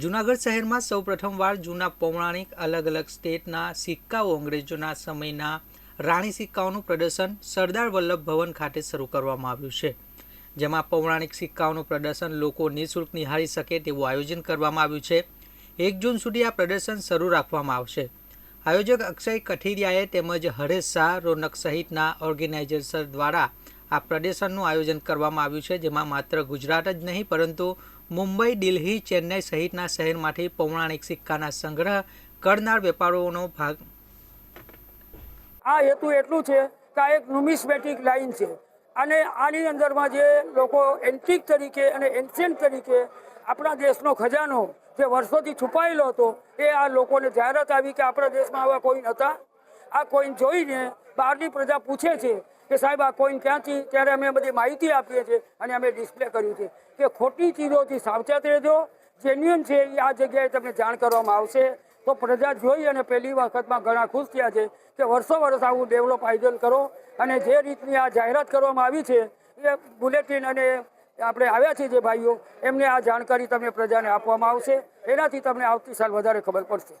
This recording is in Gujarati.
જૂનાગઢ શહેરમાં સૌ પ્રથમવાર જૂના પૌરાણિક અલગ અલગ સ્ટેટના સિક્કાઓ અંગ્રેજોના સમયના રાણી સિક્કાઓનું પ્રદર્શન સરદાર વલ્લભ ભવન ખાતે શરૂ કરવામાં આવ્યું છે. જેમાં પૌરાણિક સિક્કાઓનું પ્રદર્શન લોકો નિઃશુલ્ક નિહાળી શકે તેવું આયોજન કરવામાં આવ્યું છે. એક જૂન સુધી આ પ્રદર્શન શરૂ રાખવામાં આવશે. આયોજક અક્ષય કઠેરિયાએ તેમજ હરેશ શાહ રોનક સહિતના ઓર્ગેનાઇઝર્સ દ્વારા આ પ્રદર્શનનું આયોજન કરવામાં આવ્યું છે, જેમાં માત્ર ગુજરાત જ નહીં, પરંતુ મુંબઈ, દિલ્હી, ચેન્નઈ સહિતના શહેરમાંથી પૌરાણિક સિક્કાના સંગ્રહ કરનાર વેપારીઓનો ભાગ. આ હેતુ એટલું છે કે આ એક ન્યુમિસ્મેટિક લાઈન છે અને આની અંદરમાં જે લોકો એન્ટિક તરીકે અને એન્શિયન્ટ તરીકે આપણા દેશનો ખજાનો જે વર્ષોથી છુપાયેલો હતો, એ આ લોકોને જાહેરાત આવી કે આપણા દેશમાં આવા કોઈન હતા આ કોઈન જોઈને બહારની પ્રજા પૂછે છે કે સાહેબ, આ કોઈન ક્યાંથી? ત્યારે અમે બધી માહિતી આપીએ છીએ અને અમે ડિસ્પ્લે કર્યું છે. કે ખોટી ચીજોથી સાવચેત રહેજો. જેન્યુઅન છે એ આ જગ્યાએ તમને જાણ કરવામાં આવશે. તો પ્રજા જોઈ અને પહેલી વખતમાં ઘણા ખુશ થયા છે કે વર્ષો વર્ષ આવું ડેવલપ આયોજન કરો અને જે રીતની આ જાહેરાત કરવામાં આવી છે, એ બુલેટિન અને આપણે આવ્યા છે જે ભાઈઓ, એમને આ જાણકારી તમને પ્રજાને આપવામાં આવશે. એનાથી તમને આવતી સાલ વધારે ખબર પડશે.